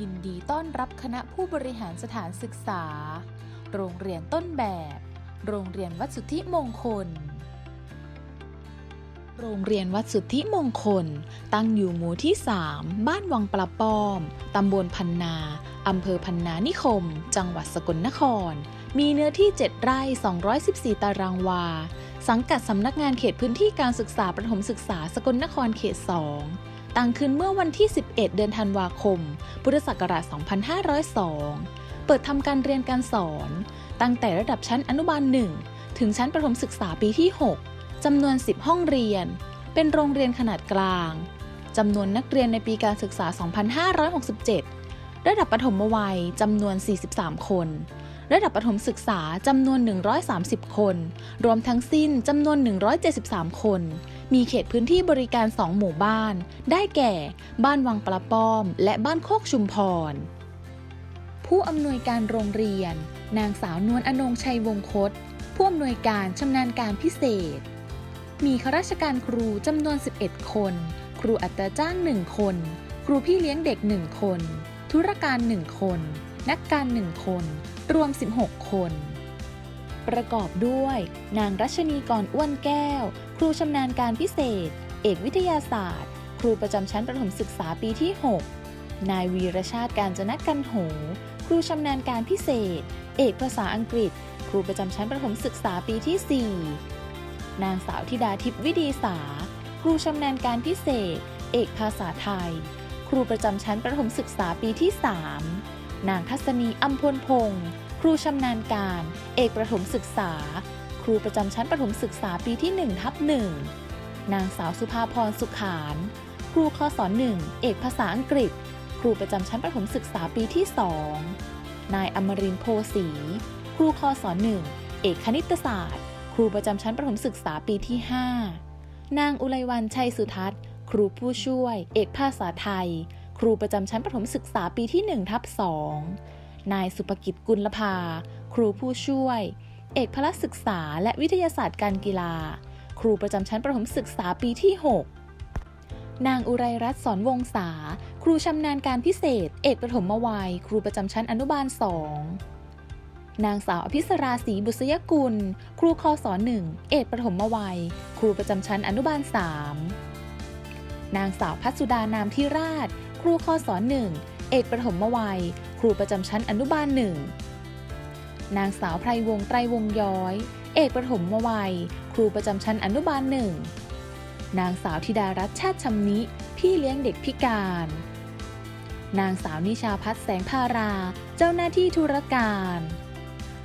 ยินดีต้อนรับคณะผู้บริหารสถานศึกษา โรงเรียนต้นแบบ โรงเรียนวัดสุทธิมงคล โรงเรียนวัดสุทธิมงคล ตั้งอยู่หมู่ที่ 3 บ้านวังปลาป้อม ตำบลพันนา อำเภอพันนานิคม จังหวัดสกลนคร มีเนื้อที่ 7 ไร่ 214 ตารางวา สังกัดสำนักงานเขตพื้นที่การศึกษาประถมศึกษาสกลนครเขต 2 ตั้งขึ้นเมื่อวันที่ 11 เดือนธันวาคม พุทธศักราช 2502 เปิดทำการเรียนการสอน ตั้งแต่ระดับชั้นอนุบาล 1 ถึงชั้นประถมศึกษาปีที่ 6 จำนวน 10 ห้องเรียน เป็นโรงเรียนขนาดกลาง จำนวนนักเรียนในปีการศึกษา 2567 ระดับประถมวัยจำนวน 43 คน ระดับประถมศึกษาจำนวน 130 คน รวมทั้งสิ้นจำนวน 173 คน มีเขตพื้นที่บริการ 2 หมู่บ้าน ได้แก่ บ้านวังปลาป้อม และบ้านโคกชุมพร ผู้อำนวยการโรงเรียน นางสาวนวลอนงชัยวงคต ผู้อำนวยการชำนาญการพิเศษ มีข้าราชการครูจำนวน 11 คน ครูอัตราจ้าง 1 คน ครูพี่เลี้ยงเด็ก 1 คน ธุรการ 1 คน นักการ 1 คน รวม 16 คนประกอบด้วย นางรัชนีกรอ้วนแก้ว ครูชำนาญการพิเศษ เอกวิทยาศาสตร์ ครูประจำชั้นประถมศึกษาปีที่ 6 นายวีรชาติการจนกันโห ครูชำนาญการพิเศษ เอกภาษาอังกฤษ ครูประจำชั้นประถมศึกษาปีที่ 4 นางสาวธิดาทิพย์วิดีสา ครูชำนาญการพิเศษ เอกภาษาไทย ครูประจำชั้นประถมศึกษาปีที่ 3 นางทัศนีอัมพลพงศ์ครูชำนาญการ เอกประถมศึกษา รูประจำชั้นประถมศึกษาปีที่1ทับ1นางสาวสุภาพรสุขาน ครูคศ1เอกภาษาอังกฤษ ครูประจำชั้นประถมศึกษาปีที่ 2 นายอมรินโพสี ครูคศ1เอกคณิตศาสตร์ ครูประจำชั้นประถมศึกษาปีที่ 5 นางอุไรวันชัยสุทัศน์ ครูผู้ช่วย เอกภาษาไทย ครูประจำชั้นประถมศึกษาปีที่1ทับ2นายสุภกิจกุลภา ครูผู้ช่วย เอกพละศึกษาและวิทยาศาสตร์การกีฬา ครูประจำชั้นประถมศึกษาปีที่ 6 นางอุไรรัตน์สอนวงศาครูชำนาญการพิเศษ เอกประถมวัย ครูประจำชั้นอนุบาล2นางสาวอภิสราศรีบุษยกุล ครูคศ1เอกประถมวัย ครูประจำชั้นอนุบาล3นางสาวพัชสุดานามทิราช ครูคศ1เอกประถมวัย ครูประจำชั้นอนุบาล1น นางสาวไพรวงไตรวงย้อย เอกประถมวัย ครูประจำชั้นอนุบาล1นางสาวธิดารัตน์ชาติชำนิ พี่เลี้ยงเด็กพิการ นางสาวนิชาพัฒแสงพารา เจ้าหน้าที่ธุรการ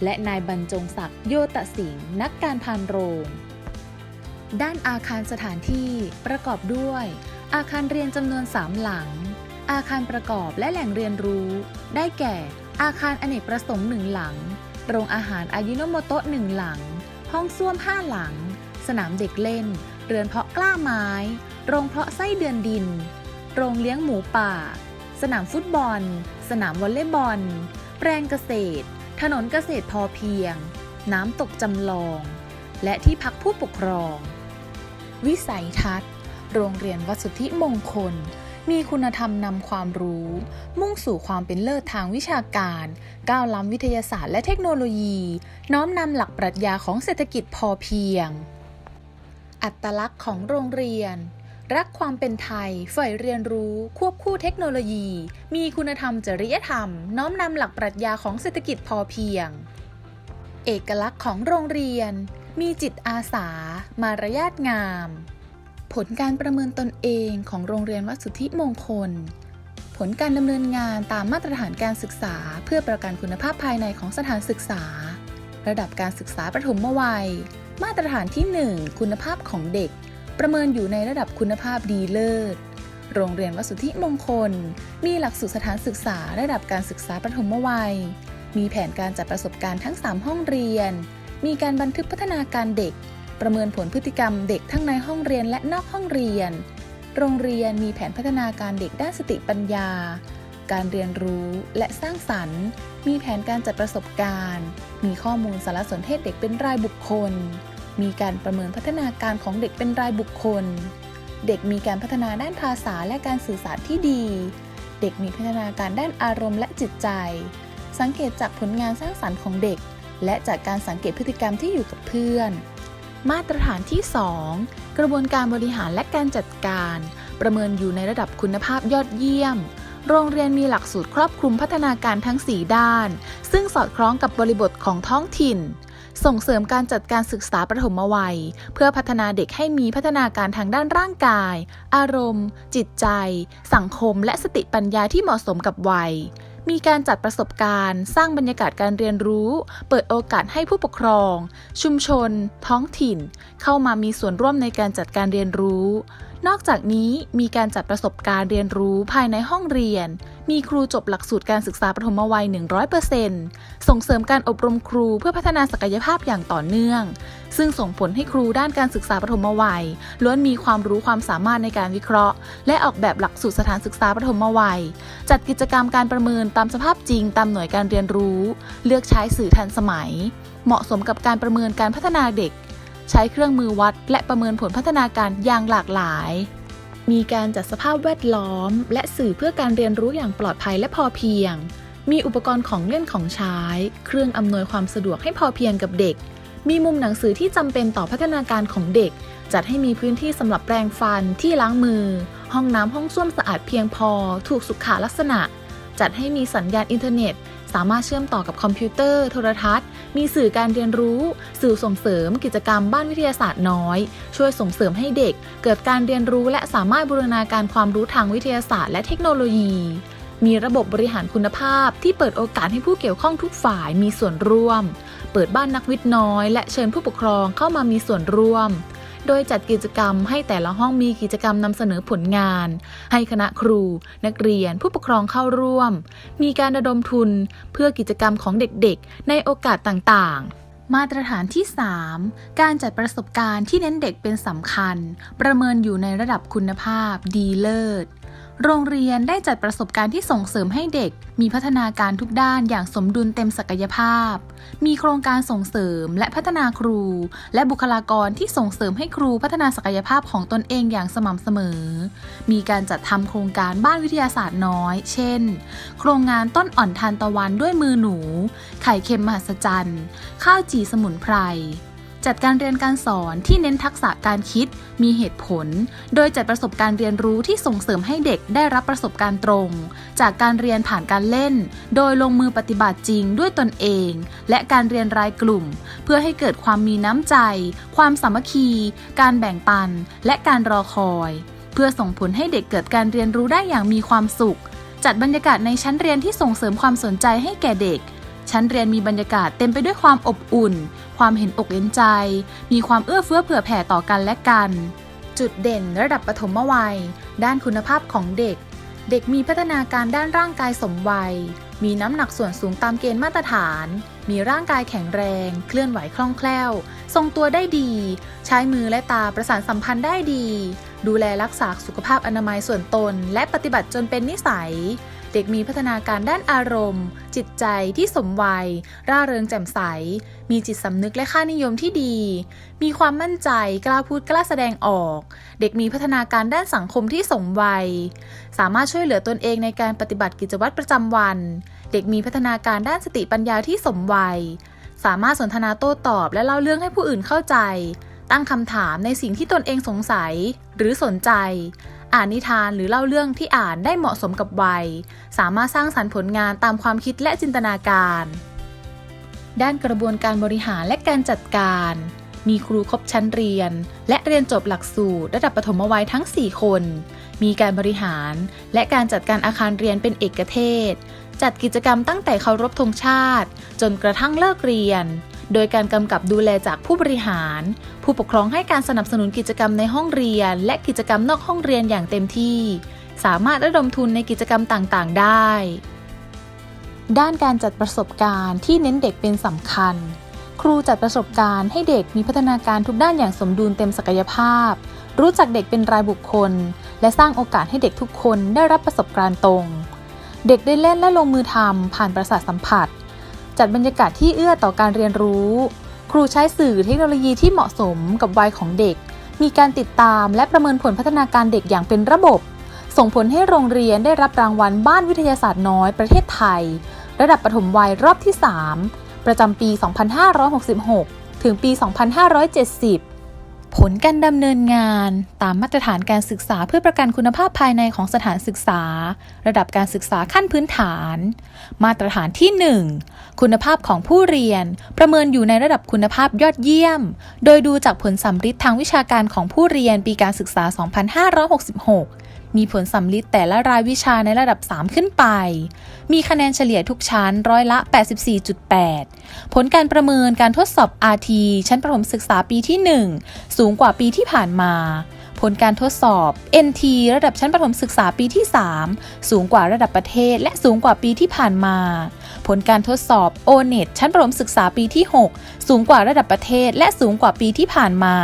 และนายบรรจงศักดิ์โยตสิงห์นักการพานโรง ด้านอาคารสถานที่ประกอบด้วย อาคารเรียนจำนวน3หลัง อาคารประกอบและแหล่งเรียนรู้ ได้แก่อาคารอเนกประสงค์หนึ่งหลัง โรงอาหารอายิโนโมโตะหนึ่งหลัง ห้องส้วมห้าหลัง สนามเด็กเล่น เรือนเพาะกล้าไม้ โรงเพาะไส้เดือนดิน โรงเลี้ยงหมูป่า สนามฟุตบอล สนามวอลเลย์บอล แปลงเกษตร ถนนเกษตรพอเพียง น้ำตกจำลอง และที่พักผู้ปกครอง วิสัยทัศน์ โรงเรียนวัดสุทธิมงคล มีคุณธรรมนำความรู้ มุ่งสู่ความเป็นเลิศทางวิชาการ ก้าวล้ำวิทยาศาสตร์และเทคโนโลยี น้อมนำหลักปรัชญาของเศรษฐกิจพอเพียง อัตลักษณ์ของโรงเรียน รักความเป็นไทยใฝ่เรียนรู้ ควบคู่เทคโนโลยี มีคุณธรรมจริยธรรม น้อมนำหลักปรัชญาของเศรษฐกิจพอเพียง เอกลักษณ์ของโรงเรียน มีจิตอาสา มารยาทงาม ผลการประเมินตนเองของโรงเรียนวัดสุทธิมงคล ผลการดำเนินงานตามมาตรฐานการศึกษา เพื่อประกันคุณภาพภายในของสถานศึกษา ระดับการศึกษาประถมวัย มาตรฐานที่ 1 คุณภาพของเด็ก ประเมินอยู่ในระดับคุณภาพดีเลิศ โรงเรียนวัดสุทธิมงคล มีหลักสูตรสถานศึกษา ระดับการศึกษาประถมวัย มีแผนการจัดประสบการณ์ทั้ง 3 ห้องเรียน มีการบันทึกพัฒนาการเด็ก ประเมินผลพฤติกรรมเด็กทั้งในห้องเรียนและนอกห้องเรียน โรงเรียนมีแผนพัฒนาการเด็กด้านสติปัญญา การเรียนรู้และสร้างสรรค์ มีแผนการจัดประสบการณ์ มีข้อมูลสารสนเทศเด็กเป็นรายบุคคล มีการประเมินพัฒนาการของเด็กเป็นรายบุคคล เด็กมีการพัฒนาด้านภาษาและการสื่อสารที่ดี เด็กมีพัฒนาการด้านอารมณ์และจิตใจ สังเกตจากผลงานสร้างสรรค์ของเด็กและจากการสังเกตพฤติกรรมที่อยู่กับเพื่อน มาตรฐานที่ 2 กระบวนการบริหารและการจัดการ ประเมินอยู่ในระดับคุณภาพยอดเยี่ยม โรงเรียนมีหลักสูตรครอบคลุมพัฒนาการทั้ง 4 ด้าน ซึ่งสอดคล้องกับบริบทของท้องถิ่น ส่งเสริมการจัดการศึกษาประถมวัย เพื่อพัฒนาเด็กให้มีพัฒนาการทางด้านร่างกาย อารมณ์ จิตใจ สังคม และสติปัญญาที่เหมาะสมกับวัย มีการจัดประสบการณ์ สร้างบรรยากาศการเรียนรู้ เปิดโอกาสให้ผู้ปกครอง ชุมชน ท้องถิ่น เข้ามามีส่วนร่วมในการจัดการเรียนรู้ นอกจากนี้มีการจัดประสบการณ์เรียนรู้ภายในห้องเรียน มีครูจบหลักสูตรการศึกษาปฐมวัย 100%ส่งเสริมการอบรมครูเพื่อพัฒนาศักยภาพอย่างต่อเนื่อง ซึ่งส่งผลให้ครูด้านการศึกษาปฐมวัย ล้วนมีความรู้ความสามารถในการวิเคราะห์ และออกแบบหลักสูตรสถานศึกษาปฐมวัย จัดกิจกรรมการประเมินตามสภาพจริง ตามหน่วยการเรียนรู้ เลือกใช้สื่อทันสมัย เหมาะสมกับการประเมินการพัฒนาเด็ก ใช้เครื่องมือวัด และประเมินผลพัฒนาการอย่างหลากหลาย มีการจัดสภาพแวดล้อม และสื่อเพื่อการเรียนรู้อย่างปลอดภัยและพอเพียง มีอุปกรณ์ของเล่นของใช้ เครื่องอำนวยความสะดวกให้พอเพียงกับเด็ก มีมุมหนังสือที่จำเป็นต่อพัฒนาการของเด็ก จัดให้มีพื้นที่สำหรับแปรงฟันที่ล้างมือ ห้องน้ำห้องส้วมสะอาดเพียงพอ ถูกสุขลักษณะ จัดให้มีสัญญาณอินเทอร์เน็ต สามารถเชื่อมต่อกับคอมพิวเตอร์ โทรทัศน์ มีสื่อการเรียนรู้ สื่อส่งเสริม กิจกรรมบ้านวิทยาศาสตร์น้อย ช่วยส่งเสริมให้เด็ก เกิดการเรียนรู้และสามารถบูรณาการความรู้ทางวิทยาศาสตร์และเทคโนโลยี มีระบบบริหารคุณภาพที่เปิดโอกาสให้ผู้เกี่ยวข้องทุกฝ่ายมีส่วนร่วม เปิดบ้านนักวิทย์น้อย และเชิญผู้ปกครองเข้ามามีส่วนร่วม โดยจัดกิจกรรมให้แต่ละห้องมีกิจกรรมนำเสนอผลงาน ให้คณะครู นักเรียน ผู้ปกครองเข้าร่วม มีการระดมทุนเพื่อกิจกรรมของเด็กๆ ในโอกาสต่างๆมาตรฐานที่ 3 การจัดประสบการณ์ที่เน้นเด็กเป็นสำคัญ ประเมินอยู่ในระดับคุณภาพดีเลิศ โรงเรียนได้จัดประสบการณ์ที่ส่งเสริมให้เด็ก มีพัฒนาการทุกด้านอย่างสมดุลเต็มศักยภาพ มีโครงการส่งเสริมและพัฒนาครู และบุคลากรที่ส่งเสริมให้ครูพัฒนาศักยภาพของตนเองอย่างสม่ำเสมอ มีการจัดทำโครงการบ้านวิทยาศาสตร์น้อย เช่น โครงงานต้นอ่อนทานตะวันด้วยมือหนู ไข่เค็มมหัศจรรย์ ข้าวจีสมุนไพร จัดการเรียนการสอนที่เน้นทักษะการคิด มีเหตุผล โดยจัดประสบการณ์เรียนรู้ที่ส่งเสริมให้เด็กได้รับประสบการณ์ตรง จากการเรียนผ่านการเล่น โดยลงมือปฏิบัติจริงด้วยตนเอง และการเรียนรายกลุ่ม เพื่อให้เกิดความมีน้ำใจ ความสามัคคี การแบ่งปัน และการรอคอย เพื่อส่งผลให้เด็กเกิดการเรียนรู้ได้อย่างมีความสุข จัดบรรยากาศในชั้นเรียนที่ส่งเสริมความสนใจให้แก่เด็ก ชั้นเรียนมีบรรยากาศเต็มไปด้วยความอบอุ่น ความเห็นอกเห็นใจ มีความเอื้อเฟื้อเผื่อแผ่ต่อกันและกัน จุดเด่นระดับปฐมวัย ด้านคุณภาพของเด็ก เด็กมีพัฒนาการด้านร่างกายสมวัย มีน้ำหนักส่วนสูงตามเกณฑ์มาตรฐาน มีร่างกายแข็งแรง เคลื่อนไหวคล่องแคล่ว ทรงตัวได้ดี ใช้มือและตาประสานสัมพันธ์ได้ดี ดูแลรักษาสุขภาพอนามัยส่วนตน และปฏิบัติจนเป็นนิสัย เด็กมีพัฒนาการด้านอารมณ์ จิตใจที่สมวัย ร่าเริงแจ่มใส มีจิตสำนึกและค่านิยมที่ดี มีความมั่นใจกล้าพูดกล้าแสดงออก เด็กมีพัฒนาการด้านสังคมที่สมวัย สามารถช่วยเหลือตนเองในการปฏิบัติกิจวัตรประจำวัน เด็กมีพัฒนาการด้านสติปัญญาที่สมวัย สามารถสนทนาโต้ตอบและเล่าเรื่องให้ผู้อื่นเข้าใจ ตั้งคำถามในสิ่งที่ตนเองสงสัยหรือสนใจ อ่านนิทานหรือเล่าเรื่องที่อ่านได้เหมาะสมกับวัย สามารถสร้างสรรค์ผลงานตามความคิดและจินตนาการ ด้านกระบวนการบริหารและการจัดการ มีครูครบชั้นเรียน และเรียนจบหลักสูตรระดับปฐมวัยทั้ง 4 คน มีการบริหาร และการจัดการอาคารเรียนเป็นเอกเทศ จัดกิจกรรมตั้งแต่เคารพธงชาติ จนกระทั่งเลิกเรียน โดยการกำกับดูแลจากผู้บริหาร ผู้ปกครองให้การสนับสนุนกิจกรรมในห้องเรียน และกิจกรรมนอกห้องเรียนอย่างเต็มที่ สามารถระดมทุนในกิจกรรมต่างๆ ได้ ด้านการจัดประสบการณ์ที่เน้นเด็กเป็นสำคัญ ครูจัดประสบการณ์ให้เด็กมีพัฒนาการทุกด้านอย่างสมดุลเต็มศักยภาพ รู้จักเด็กเป็นรายบุคคล และสร้างโอกาสให้เด็กทุกคนได้รับประสบการณ์ตรง เด็กได้เล่นและลงมือทำผ่านประสาทสัมผัส จัดบรรยากาศที่เอื้อต่อการเรียนรู้ ครูใช้สื่อเทคโนโลยีที่เหมาะสมกับวัยของเด็ก มีการติดตามและประเมินผลพัฒนาการเด็กอย่างเป็นระบบ ส่งผลให้โรงเรียนได้รับรางวัลบ้านวิทยาศาสตร์น้อยประเทศไทย ระดับปฐมวัยรอบที่ 3 ประจำปี 2566 ถึงปี 2570 ผลการดำเนินงานตามมาตรฐานการศึกษาเพื่อประกันคุณภาพภายในของสถานศึกษา ระดับการศึกษาขั้นพื้นฐาน มาตรฐานที่ 1 คุณภาพของผู้เรียน ประเมินอยู่ในระดับคุณภาพยอดเยี่ยม โดยดูจากผลสัมฤทธิ์ทางวิชาการของผู้เรียนปีการศึกษา 2566 มีผลสัมฤทธิ์แต่ละรายวิชาในระดับ 3 ขึ้นไป มีคะแนนเฉลี่ยทุกชั้นร้อยละ 84.8 ผลการประเมินการทดสอบ RT ชั้นประถมศึกษาปีที่ 1 สูงกว่าปีที่ผ่านมา ผลการทดสอบ NT ระดับชั้นประถมศึกษาปีที่ 3 สูงกว่าระดับประเทศ และสูงกว่าปีที่ผ่านมา ผลการทดสอบ ONET ชั้นประถมศึกษาปีที่ 6 สูงกว่าระดับประเทศ และสูงกว่าปีที่ผ่านมา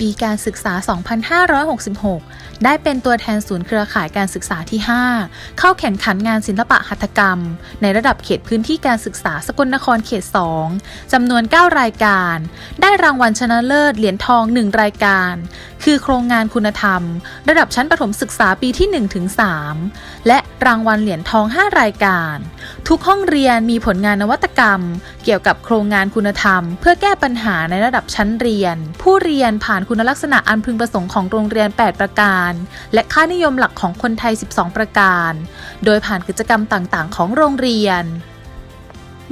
ปีการศึกษา 2566 ได้เป็นตัวแทนศูนย์เครือข่ายการศึกษาที่ 5 เข้าแข่งขันงานศิลปะหัตถกรรม ในระดับเขตพื้นที่การศึกษาสกลนครเขต 2 จำนวน 9 รายการ ได้รางวัลชนะเลิศเหรียญทอง 1 รายการ คือโครงงานคุณธรรม ระดับชั้นประถมศึกษาปีที่1ถึง3และรางวัลเหรียญทอง 5 รายการ ทุกห้องเรียนมีผลงานนวัตกรรม เกี่ยวกับโครงงานคุณธรรม เพื่อแก้ปัญหาในระดับชั้นเรียน ผู้เรียนผ่านคุณลักษณะอันพึงประสงค์ของโรงเรียน 8 ประการและค่านิยมหลักของคนไทย 12 ประการ โดยผ่านกิจกรรมต่างๆ ของโรงเรียน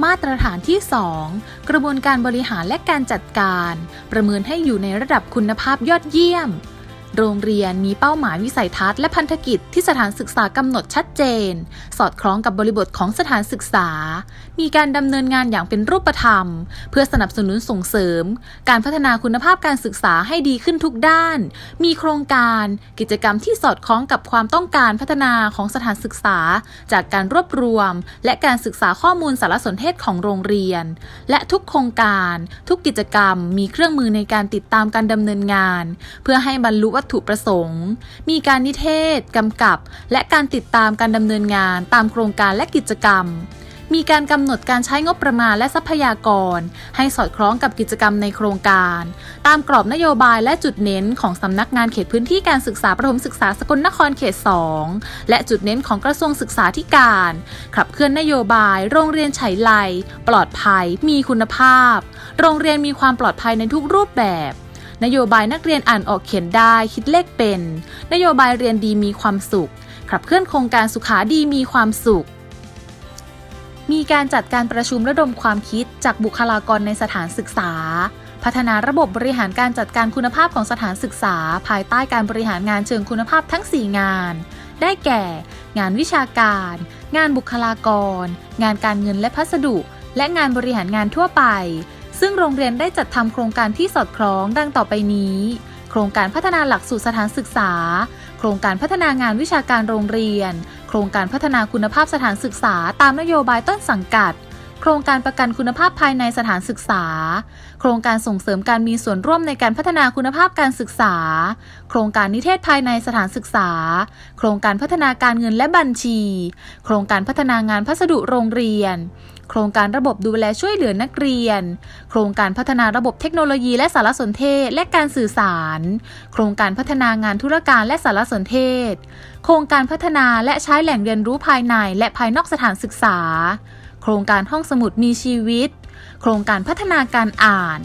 มาตรฐานที่ 2 กระบวนการบริหารและการจัดการ ประเมินให้อยู่ในระดับคุณภาพยอดเยี่ยม โรงเรียนมีเป้าหมายวิสัยทัศน์และพันธกิจที่สถานศึกษากำหนดชัดเจน สอดคล้องกับบริบทของสถานศึกษา มีการดำเนินงานอย่างเป็นรูปธรรม เพื่อสนับสนุนส่งเสริม การพัฒนาคุณภาพการศึกษาให้ดีขึ้นทุกด้าน มีโครงการ กิจกรรมที่สอดคล้องกับความต้องการพัฒนาของสถานศึกษา จากการรวบรวม และการศึกษาข้อมูลสารสนเทศของโรงเรียน และทุกโครงการ ทุกกิจกรรม มีเครื่องมือในการติดตามการดำเนินงาน เพื่อให้บรรลุวัตถุประสงค์ มีการนิเทศ กำกับ และการติดตามการดำเนินงานตามโครงการและกิจกรรม มีการกำหนดการใช้งบประมาณและทรัพยากร ให้สอดคล้องกับกิจกรรมในโครงการ ตามกรอบนโยบายและจุดเน้นของสำนักงานเขตพื้นที่การศึกษาประถมศึกษาสกลนครเขต 2 และจุดเน้นของกระทรวงศึกษาธิการ ขับเคลื่อนนโยบาย โรงเรียนไฉไลปลอดภัย มีคุณภาพ โรงเรียนมีความปลอดภัยในทุกรูปแบบ นโยบายนักเรียนอ่านออกเขียนได้คิดเลขเป็น นโยบายเรียนดีมีความสุข ขับเคลื่อนโครงการสุขาดีมีความสุข มีการจัดการประชุมระดมความคิดจากบุคลากรในสถานศึกษา พัฒนาระบบบริหารการจัดการคุณภาพของสถานศึกษา ภายใต้การบริหารงานเชิงคุณภาพทั้ง 4 งาน ได้แก่ งานวิชาการ งานบุคลากร งานการเงินและพัสดุ และงานบริหารงานทั่วไป ซึ่งโรงเรียนได้จัดทำโครงการที่สอดคล้องดังต่อไปนี้ โครงการพัฒนาหลักสูตรสถานศึกษา โครงการพัฒนางานวิชาการโรงเรียน โครงการพัฒนาคุณภาพสถานศึกษาตามนโยบายต้นสังกัด โครงการประกันคุณภาพภายในสถานศึกษา โครงการส่งเสริมการมีส่วนร่วมในการพัฒนาคุณภาพการศึกษา โครงการนิเทศภายในสถานศึกษา โครงการพัฒนาการเงินและบัญชี โครงการพัฒนางานพัสดุโรงเรียน โครงการระบบดูแลช่วยเหลือนักเรียน โครงการพัฒนาระบบเทคโนโลยีและสารสนเทศและการสื่อสาร โครงการพัฒนางานธุรการและสารสนเทศ โครงการพัฒนาและใช้แหล่งเรียนรู้ภายในและภายนอกสถานศึกษา โครงการห้องสมุดมีชีวิต โครงการพัฒนาการอ่าน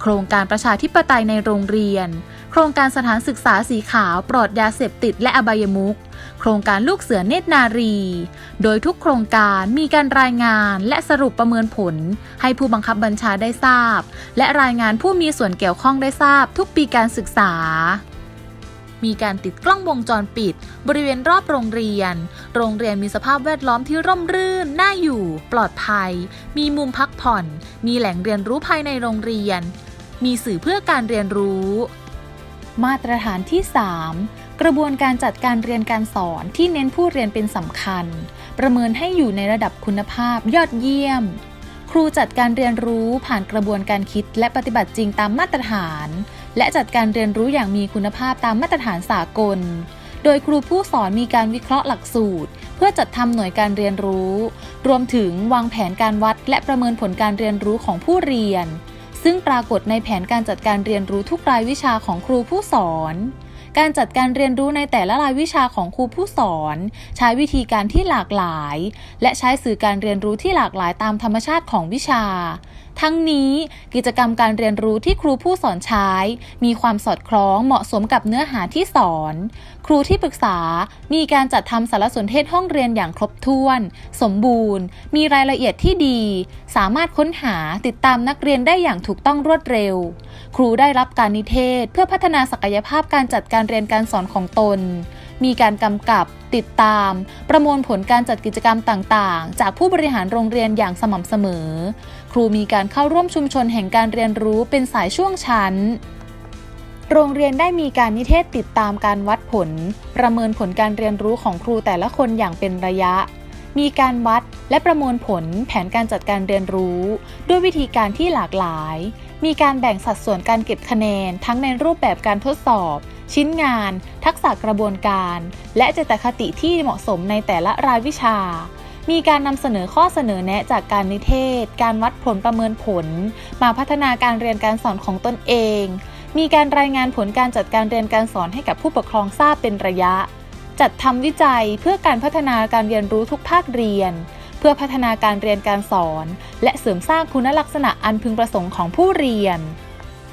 โครงการประชาธิปไตยในโรงเรียน โครงการสถานศึกษาสีขาวปลอดยาเสพติดและอบายมุข โครงการลูกเสือเนตรนารี โดยทุกโครงการมีการรายงานและสรุปประเมินผล ให้ผู้บังคับบัญชาได้ทราบ และรายงานผู้มีส่วนเกี่ยวข้องได้ทราบ ทุกปีการศึกษา มีการติดกล้องวงจรปิด บริเวณรอบโรงเรียน โรงเรียนมีสภาพแวดล้อมที่ร่มรื่น น่าอยู่ ปลอดภัย มีมุมพักผ่อน มีแหล่งเรียนรู้ภายในโรงเรียน มีสื่อเพื่อการเรียนรู้ มาตรฐานที่ 3 กระบวนการจัดการเรียนการสอนที่เน้นผู้เรียนเป็นสำคัญ ประเมินให้อยู่ในระดับคุณภาพยอดเยี่ยม ครูจัดการเรียนรู้ผ่านกระบวนการคิดและปฏิบัติจริงตามมาตรฐาน และจัดการเรียนรู้อย่างมีคุณภาพตามมาตรฐานสากล โดยครูผู้สอนมีการวิเคราะห์หลักสูตร เพื่อจัดทำหน่วยการเรียนรู้ รวมถึงวางแผนการวัดและประเมินผลการเรียนรู้ของผู้เรียน ซึ่งปรากฏในแผนการจัดการเรียนรู้ทุกรายวิชาของครูผู้สอน การจัดการเรียนรู้ในแต่ละรายวิชาของครูผู้สอน ใช้วิธีการที่หลากหลาย และใช้สื่อการเรียนรู้ที่หลากหลายตามธรรมชาติของวิชา ทั้งนี้กิจกรรมการเรียนรู้ที่ครูผู้สอนใช้ มีความสอดคล้องเหมาะสมกับเนื้อหาที่สอน ครูที่ปรึกษามีการจัดทำสารสนเทศห้องเรียนอย่างครบถ้วน สมบูรณ์ มีรายละเอียดที่ดี สามารถค้นหาติดตามนักเรียนได้อย่างถูกต้องรวดเร็ว ครูได้รับการนิเทศ เพื่อพัฒนาศักยภาพการจัดการเรียนการสอนของตน มีการกำกับติดตาม ประมวลผลการจัดกิจกรรมต่างๆ จากผู้บริหารโรงเรียนอย่างสม่ำเสมอ ครูมีการเข้าร่วมชุมชนแห่งการเรียนรู้เป็นสายช่วงชั้น โรงเรียนได้มีการนิเทศติดตามการวัดผล ประเมินผลการเรียนรู้ของครูแต่ละคนอย่างเป็นระยะ มีการวัดและประมวลผลแผนการจัดการเรียนรู้ ด้วยวิธีการที่หลากหลาย มีการแบ่งสัดส่วนการเก็บคะแนน ทั้งในรูปแบบการทดสอบ ชิ้นงาน ทักษะกระบวนการ และเจตคติที่เหมาะสมในแต่ละรายวิชา มีการนำเสนอข้อเสนอแนะจากการนิเทศ การวัดผลประเมินผล มาพัฒนาการเรียนการสอนของตนเอง มีการรายงานผลการจัดการเรียนการสอนให้กับผู้ปกครองทราบเป็นระยะ จัดทำวิจัยเพื่อการพัฒนาการเรียนรู้ทุกภาคเรียน เพื่อพัฒนาการเรียนการสอน และเสริมสร้างคุณลักษณะอันพึงประสงค์ของผู้เรียน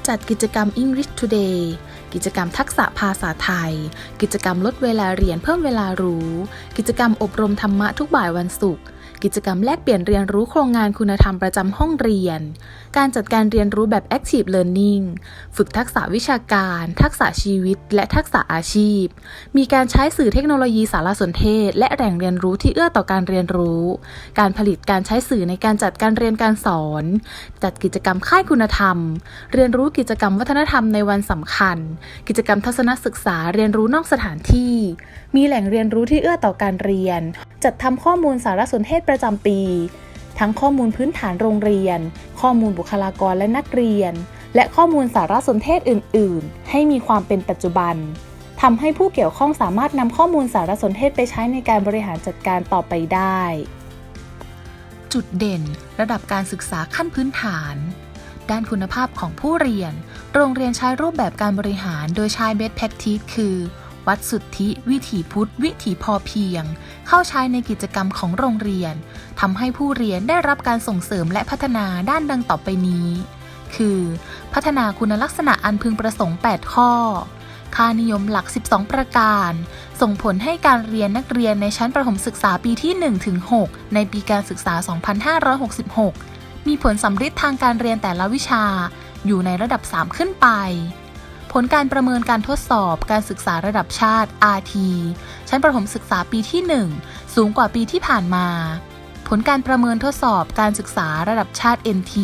จัดกิจกรรม English Today กิจกรรมทักษะภาษาไทย กิจกรรมลดเวลาเรียนเพิ่มเวลารู้ กิจกรรมอบรมธรรมะทุกบ่ายวันศุกร์ กิจกรรมแลกเปลี่ยนเรียนรู้โครงงานคุณธรรมประจำห้องเรียน การจัดการเรียนรู้แบบ Active Learning ฝึกทักษะวิชาการ ทักษะชีวิต และทักษะอาชีพ มีการใช้สื่อเทคโนโลยีสารสนเทศ และแหล่งเรียนรู้ที่เอื้อต่อการเรียนรู้ การผลิตการใช้สื่อในการจัดการเรียนการสอน จัดกิจกรรมค่ายคุณธรรม เรียนรู้กิจกรรมวัฒนธรรมในวันสำคัญ กิจกรรมทัศนศึกษาเรียนรู้นอกสถานที่ มีแหล่งเรียนรู้ที่เอื้อต่อการเรียน จัดทำข้อมูลสารสนเทศประจำปี ทั้งข้อมูลพื้นฐานโรงเรียน ข้อมูลบุคลากรและนักเรียน และข้อมูลสารสนเทศอื่น ๆ ให้มีความเป็นปัจจุบันทำให้ผู้เกี่ยวข้องสามารถนำข้อมูลสารสนเทศไปใช้ในการบริหารจัดการต่อไปได้ จุดเด่น ระดับการศึกษาขั้นพื้นฐาน ด้านคุณภาพของผู้เรียน โรงเรียนใช้รูปแบบการบริหารโดยใช้ Best Practice คือ วัดสุทธิ วิถีพุทธ วิถีพอเพียง เข้าใช้ในกิจกรรมของโรงเรียนทำให้ผู้เรียนได้รับการส่งเสริมและพัฒนาด้านดังต่อไปนี้ คือ พัฒนาคุณลักษณะอันพึงประสงค์ 8 ข้อ ค่านิยมหลัก 12 ประการ ส่งผลให้การเรียนนักเรียนในชั้นประถมศึกษาปีที่1-6ในปีการศึกษา 2566 มีผลสำฤทธิ์ทางการเรียนแต่ละวิชาอยู่ในระดับ 3 ขึ้นไป ลการประเมินการทดสอบการศึกษาระดับชาติ RT ชั้นประถมศึกษาปีที่ 1 สูงกว่าปีที่ผ่านมา ผลการประเมินทดสอบการศึกษาระดับชาติ NT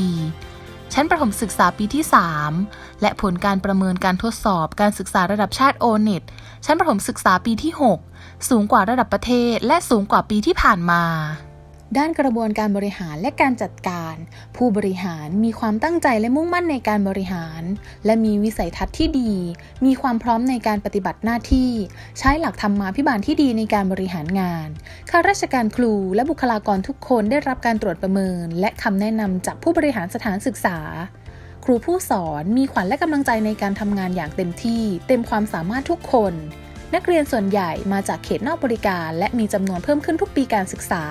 ชั้นประถมศึกษาปีที่ 3 และผลการประเมินการทดสอบการศึกษาระดับชาติ O-NET ชั้นประถมศึกษาปีที่ 6 สูงกว่าระดับประเทศ และสูงกว่าปีที่ผ่านมา ด้านกระบวนการบริหารและการจัดการ ผู้บริหารมีความตั้งใจและมุ่งมั่นในการบริหาร และมีวิสัยทัศน์ที่ดี มีความพร้อมในการปฏิบัติหน้าที่ ใช้หลักธรรมาภิบาลที่ดีในการบริหารงานข้าราชการครูและบุคลากรทุกคนได้รับการตรวจประเมิน และคำแนะนำจากผู้บริหารสถานศึกษา ครูผู้สอนมีขวัญและกำลังใจในการทำงานอย่างเต็มที่ เต็มความสามารถทุกคนนักเรียนส่วนใหญ่มาจากเขตนอกบริการ และมีจำนวนเพิ่มขึ้นทุกปีการศึกษา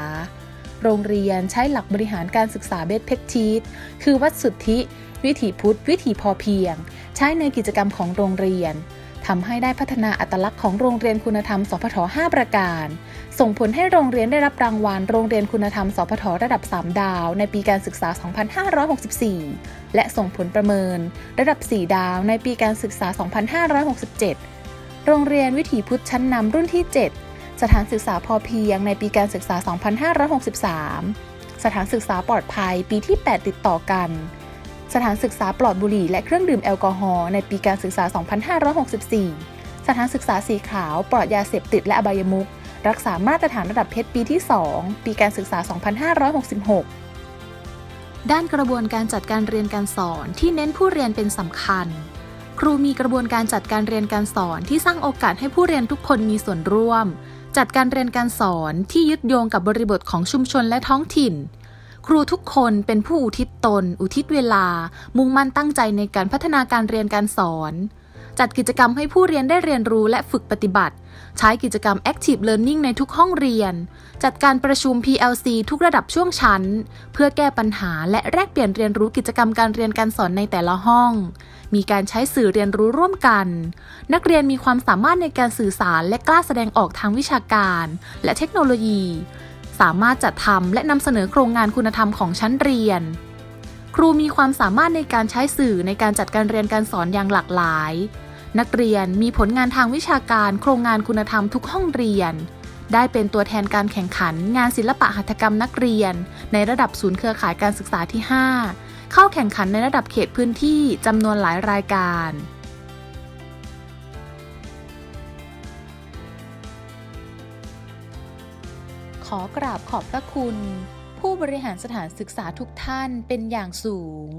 โรงเรียนใช้หลักบริหารการศึกษาเบสเพกทีสคือวัดสุทธิ วิถีพุทธ วิถีพอเพียง ใช้ในกิจกรรมของโรงเรียนทำให้ได้พัฒนาอัตลักษณ์ของโรงเรียนคุณธรรม สพท 5 ประการ ส่งผลให้โรงเรียนได้รับรางวัลโรงเรียนคุณธรรม สพท ระดับ 3 ดาว ในปีการศึกษา 2564 และส่งผลประเมิน ระดับ 4 ดาว ในปีการศึกษา 2567 โรงเรียนวิถีพุทธชั้นนำรุ่นที่ 7 สถานศึกษาพอเพียงในปีการศึกษา 2563 สถานศึกษาปลอดภัยปีที่ 8 ติดต่อกัน สถานศึกษาปลอดบุหรี่และเครื่องดื่มแอลกอฮอล์ในปีการศึกษา 2564 สถานศึกษาสีขาวปลอดยาเสพติดและอบายมุขรักษามาตรฐานระดับเพชรปีที่ 2 ปีการศึกษา 2566 ด้านกระบวนการจัดการเรียนการสอนที่เน้นผู้เรียนเป็นสำคัญ ครูมีกระบวนการจัดการเรียนการสอนที่สร้างโอกาสให้ผู้เรียนทุกคนมีส่วนร่วม จัดการเรียนการสอนที่ยึดโยงกับบริบทของชุมชนและท้องถิ่น ครูทุกคนเป็นผู้อุทิศตน อุทิศเวลา มุ่งมั่นตั้งใจในการพัฒนาการเรียนการสอน จัดกิจกรรมให้ผู้เรียนได้เรียนรู้และฝึกปฏิบัติ ใช้กิจกรรม Active Learning ในทุกห้องเรียน จัดการประชุม PLC ทุกระดับช่วงชั้น เพื่อแก้ปัญหาและแลกเปลี่ยนเรียนรู้กิจกรรมการเรียนการสอนในแต่ละห้อง มีการใช้สื่อเรียนรู้ร่วมกัน นักเรียนมีความสามารถในการสื่อสารและกล้าแสดงออกทางวิชาการ และเทคโนโลยี สามารถจัดทำและนำเสนอโครงงานคุณธรรมของชั้นเรียนครูมีความสามารถในการใช้สื่อในการจัดการเรียนการสอนอย่างหลากหลาย นักเรียนมีผลงานทางวิชาการโครงงานคุณธรรมทุกห้องเรียน ได้เป็นตัวแทนการแข่งขัน งานศิลปะหัตถกรรมนักเรียน ในระดับศูนย์เครือข่ายการศึกษาที่ 5 เข้าแข่งขันในระดับเขตพื้นที่จำนวนหลายรายการขอกราบขอบพระคุณ ผู้บริหารสถานศึกษาทุกท่านเป็นอย่างสูง